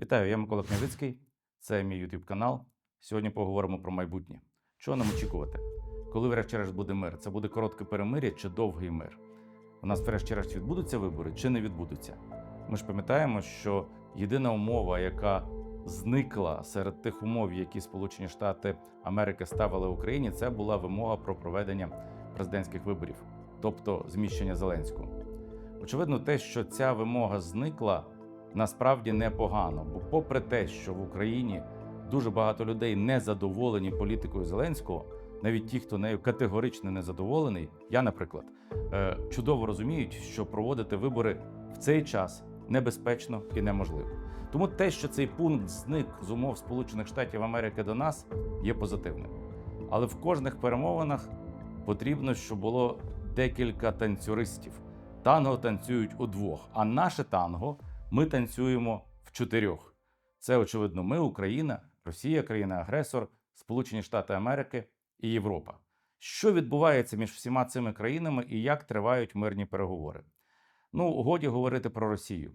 Вітаю, я Микола Княжицький. Це мій YouTube канал. Сьогодні поговоримо про майбутнє. Чого нам очікувати? Коли врешті-решт буде мир? Це буде коротке перемир'я чи довгий мир? У нас врешті-решт відбудуться вибори чи не відбудуться? Ми ж пам'ятаємо, що єдина умова, яка зникла серед тих умов, які Сполучені Штати Америки ставили Україні, це була вимога про проведення президентських виборів, тобто зміщення Зеленського. Очевидно, те, що ця вимога зникла, насправді непогано. Бо, попри те, що в Україні дуже багато людей не задоволені політикою Зеленського, навіть ті, хто нею категорично не задоволений, я, наприклад, е, чудово розуміють, що проводити вибори в цей час небезпечно і неможливо. Тому те, що цей пункт зник з умов Сполучених Штатів Америки до нас, є позитивним. Але в кожних перемовинах потрібно, щоб було декілька танцюристів. Танго танцюють удвох, а наше танго ми танцюємо в чотирьох. Це, очевидно, ми, Україна, Росія, країна-агресор, Сполучені Штати Америки і Європа. Що відбувається між всіма цими країнами і як тривають мирні переговори? Ну, годі говорити про Росію.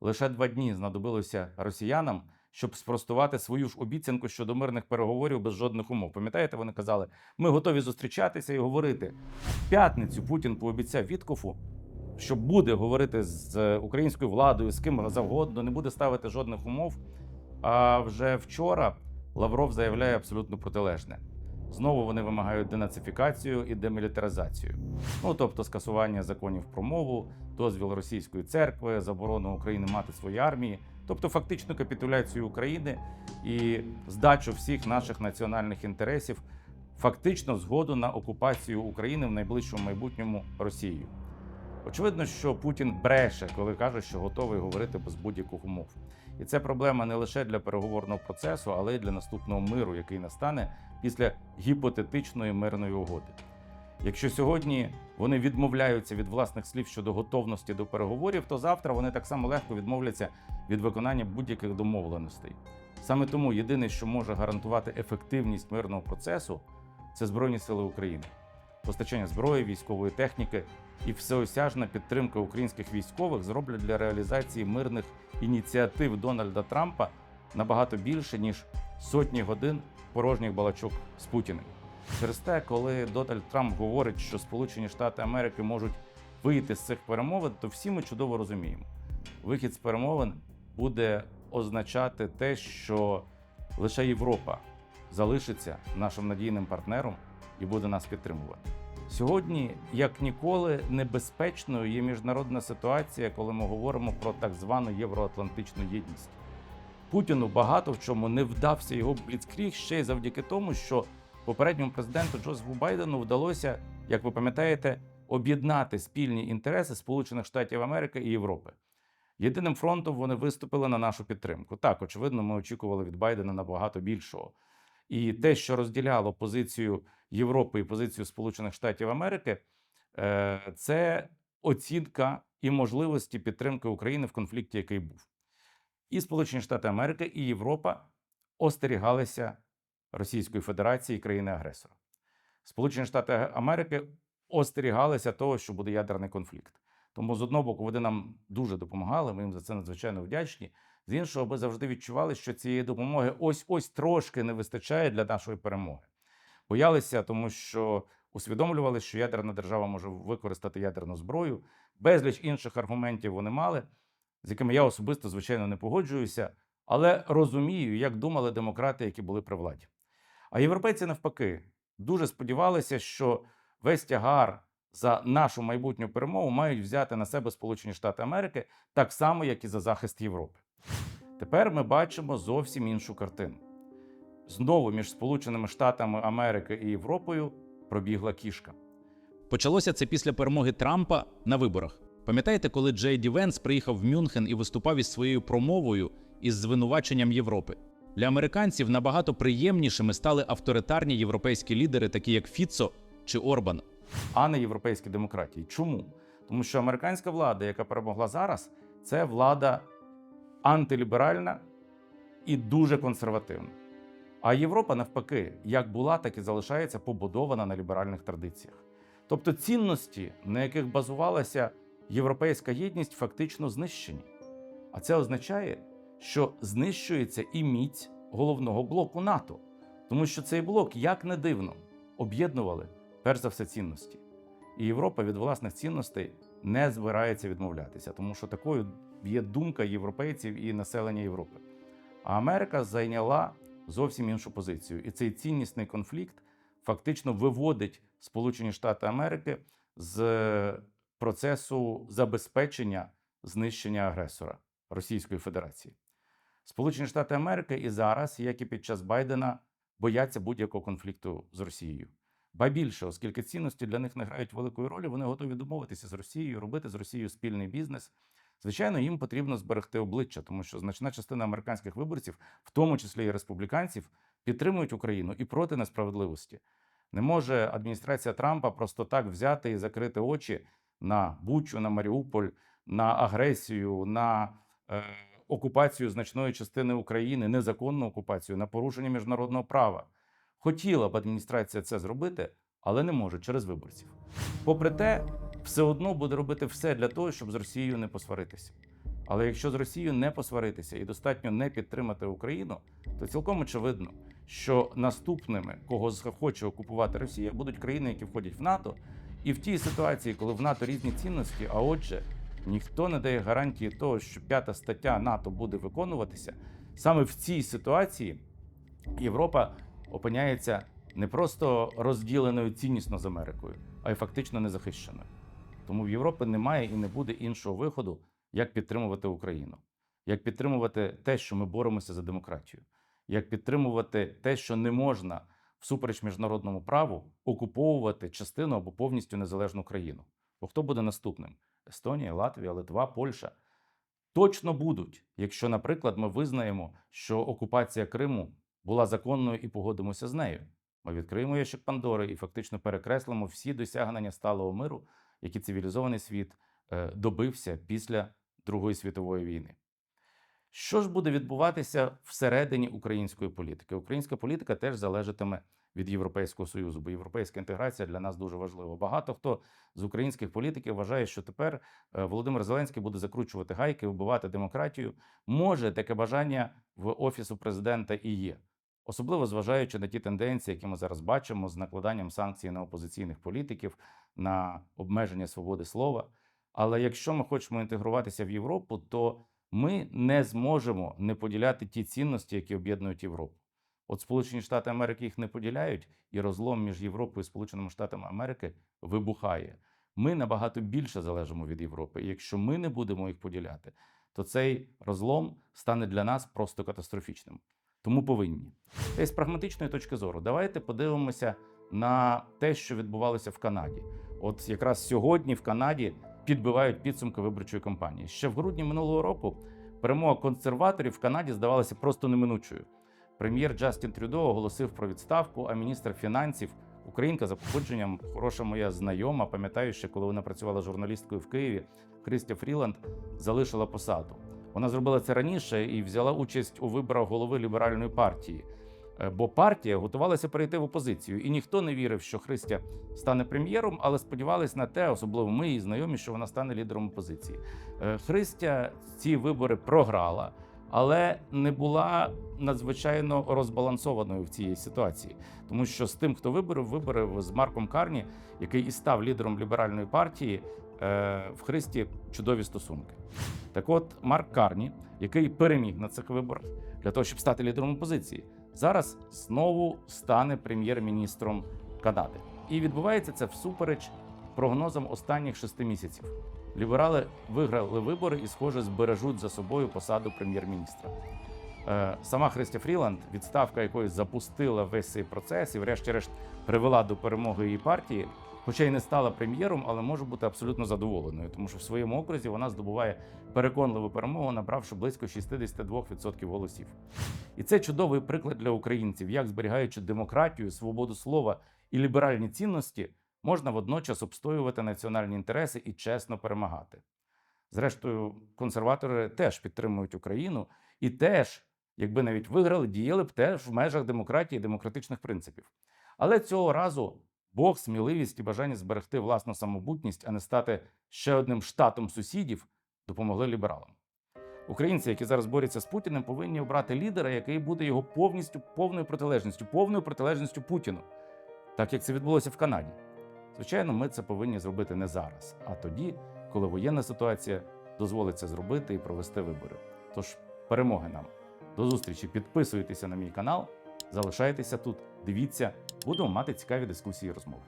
Лише два дні знадобилося росіянам, щоб спростувати свою ж обіцянку щодо мирних переговорів без жодних умов. Пам'ятаєте, вони казали, ми готові зустрічатися і говорити. В п'ятницю Путін пообіцяв Віткофу, що буде говорити з українською владою, з ким завгодно, не буде ставити жодних умов. А вже вчора Лавров заявляє абсолютно протилежне. Знову вони вимагають денацифікацію і демілітаризацію. Ну тобто скасування законів про мову, дозвіл російської церкви, заборону України мати свої армії, тобто фактично капітуляцію України і здачу всіх наших національних інтересів, фактично згоду на окупацію України в найближчому майбутньому Росією. Очевидно, що Путін бреше, коли каже, що готовий говорити без будь-яких умов. І це проблема не лише для переговорного процесу, але й для наступного миру, який настане після гіпотетичної мирної угоди. Якщо сьогодні вони відмовляються від власних слів щодо готовності до переговорів, то завтра вони так само легко відмовляться від виконання будь-яких домовленостей. Саме тому єдине, що може гарантувати ефективність мирного процесу, це Збройні Сили України, постачання зброї, військової техніки і всеосяжна підтримка українських військових зроблять для реалізації мирних ініціатив Дональда Трампа набагато більше ніж сотні годин порожніх балачок з Путіним. Через те, коли Дональд Трамп говорить, що Сполучені Штати Америки можуть вийти з цих перемовин, то всі ми чудово розуміємо. Вихід з перемовин буде означати те, що лише Європа залишиться нашим надійним партнером і буде нас підтримувати. Сьогодні, як ніколи, небезпечною є міжнародна ситуація, коли ми говоримо про так звану євроатлантичну єдність. Путіну багато в чому не вдався його бліцкріг ще й завдяки тому, що попередньому президенту Джозефу Байдену вдалося, як ви пам'ятаєте, об'єднати спільні інтереси Сполучених Штатів Америки і Європи. Єдиним фронтом вони виступили на нашу підтримку. Так, очевидно, ми очікували від Байдена набагато більшого. І те, що розділяло позицію Європи і позицію Сполучених Штатів Америки, е, це оцінка і можливості підтримки України в конфлікті, який був. І Сполучені Штати Америки, і Європа остерігалися Російської Федерації країни-агресора. Сполучені Штати Америки остерігалися того, що буде ядерний конфлікт. Тому з одного боку вони нам дуже допомагали. Ми їм за це надзвичайно вдячні. З іншого, ми завжди відчували, що цієї допомоги ось ось трошки не вистачає для нашої перемоги. Боялися, тому що усвідомлювали, що ядерна держава може використати ядерну зброю. Безліч інших аргументів вони мали, з якими я особисто, звичайно, не погоджуюся, але розумію, як думали демократи, які були при владі. А європейці навпаки дуже сподівалися, що весь тягар за нашу майбутню перемогу мають взяти на себе Сполучені Штати Америки так само, як і за захист Європи. Тепер ми бачимо зовсім іншу картину. Знову між Сполученими Штатами Америки і Європою пробігла кішка. Почалося це після перемоги Трампа на виборах. Пам'ятаєте, коли Джей Ді Венс приїхав в Мюнхен і виступав із своєю промовою із звинуваченням Європи? Для американців набагато приємнішими стали авторитарні європейські лідери, такі як Фіцо чи Орбан. а не європейські демократії. Чому? Тому що американська влада, яка перемогла зараз, це влада антиліберальна і дуже консервативна. А Європа, навпаки, як була, так і залишається побудована на ліберальних традиціях. Тобто цінності, на яких базувалася європейська єдність, фактично знищені. А це означає, що знищується і міць головного блоку НАТО, тому що цей блок, як не дивно, об'єднували перш за все цінності. І Європа від власних цінностей не збирається відмовлятися, тому що такою є думка європейців і населення Європи. А Америка зайняла зовсім іншу позицію. І цей ціннісний конфлікт фактично виводить Сполучені Штати Америки з процесу забезпечення знищення агресора Російської Федерації. Сполучені Штати Америки і зараз, як і під час Байдена, бояться будь-якого конфлікту з Росією. Ба більше, оскільки цінності для них не грають великої ролі, вони готові домовитися з Росією, робити з Росією спільний бізнес. Звичайно, їм потрібно зберегти обличчя, тому що значна частина американських виборців, в тому числі і республіканців, підтримують Україну і проти несправедливості. Не може адміністрація Трампа просто так взяти і закрити очі на Бучу, на Маріуполь, на агресію, на е, окупацію значної частини України, незаконну окупацію, на порушення міжнародного права. Хотіла б адміністрація це зробити, але не може через виборців. Попри те, все одно буде робити все для того, щоб з Росією не посваритися. Але якщо з Росією не посваритися і достатньо не підтримати Україну, то цілком очевидно, що наступними, кого захоче окупувати Росія, будуть країни, які входять в НАТО. І в тій ситуації, коли в НАТО різні цінності, а отже, ніхто не дає гарантії того, що п'ята стаття НАТО буде виконуватися, саме в цій ситуації Європа опиняється не просто розділеною ціннісно з Америкою, а й фактично незахищеною. Тому в Європі немає і не буде іншого виходу, як підтримувати Україну, як підтримувати те, що ми боремося за демократію, як підтримувати те, що не можна всупереч міжнародному праву окуповувати частину або повністю незалежну країну. Бо хто буде наступним? Естонія, Латвія, Литва, Польща точно будуть, якщо, наприклад, ми визнаємо, що окупація Криму була законною і погодимося з нею. Ми відкриємо ящик Пандори і фактично перекреслимо всі досягнення сталого миру, які цивілізований світ е, добився після Другої світової війни. Що ж буде відбуватися всередині української політики? Українська політика теж залежатиме від Європейського союзу, бо європейська інтеграція для нас дуже важлива. Багато хто з українських політиків вважає, що тепер е, Володимир Зеленський буде закручувати гайки, вбивати демократію. Може таке бажання в офісу президента і є. Особливо зважаючи на ті тенденції, які ми зараз бачимо, з накладанням санкцій на опозиційних політиків, на обмеження свободи слова. Але якщо ми хочемо інтегруватися в Європу, то ми не зможемо не поділяти ті цінності, які об'єднують Європу. От Сполучені Штати Америки їх не поділяють, і розлом між Європою і Сполученими Штатами Америки вибухає. Ми набагато більше залежимо від Європи. І якщо ми не будемо їх поділяти, то цей розлом стане для нас просто катастрофічним. Тому повинні. Та з прагматичної точки зору, давайте подивимося на те, що відбувалося в Канаді. От якраз сьогодні в Канаді підбивають підсумки виборчої кампанії. Ще в грудні минулого року перемога консерваторів в Канаді здавалася просто неминучою. Прем'єр Джастін Трюдо оголосив про відставку, а міністр фінансів, українка за походженням, хороша моя знайома, пам'ятаю, ще коли вона працювала журналісткою в Києві, Христя Фріланд залишила посаду. Вона зробила це раніше і взяла участь у виборах голови ліберальної партії. Е, Бо партія готувалася перейти в опозицію, і ніхто не вірив, що Христя стане прем'єром, але сподівались на те, особливо ми і знайомі, що вона стане лідером опозиції. Е, Христя ці вибори програла, але не була надзвичайно розбалансованою в цій ситуації, тому що з тим, хто виборів, виборів з Марком Карні, який і став лідером ліберальної партії, в Христі чудові стосунки. Так от Марк Карні, який переміг на цих виборах для того, щоб стати лідером опозиції, зараз знову стане прем'єр-міністром Канади. І відбувається це всупереч прогнозам останніх шести місяців. Ліберали виграли вибори і, схоже, збережуть за собою посаду прем'єр-міністра. Е, Сама Христя Фріланд, відставка якої запустила весь цей процес і, врешті-решт, привела до перемоги її партії, хоча й не стала прем'єром, але може бути абсолютно задоволеною, тому що в своєму окрузі вона здобуває переконливу перемогу, набравши близько 62% голосів. І це чудовий приклад для українців, як зберігаючи демократію, свободу слова і ліберальні цінності, можна водночас обстоювати національні інтереси і чесно перемагати. Зрештою, консерватори теж підтримують Україну і теж, якби навіть виграли, діяли б теж в межах демократії і демократичних принципів. Але цього разу Бог, сміливість і бажання зберегти власну самобутність, а не стати ще одним штатом сусідів, допомогли лібералам. Українці, які зараз борються з Путіним, повинні обрати лідера, який буде його повністю повною протилежністю, повною протилежністю Путіну, так як це відбулося в Канаді. Звичайно, ми це повинні зробити не зараз, а тоді, коли воєнна ситуація дозволить це зробити і провести вибори. Тож перемоги нам. До зустрічі. Підписуйтеся на мій канал, залишайтеся тут, дивіться, будемо мати цікаві дискусії і розмови.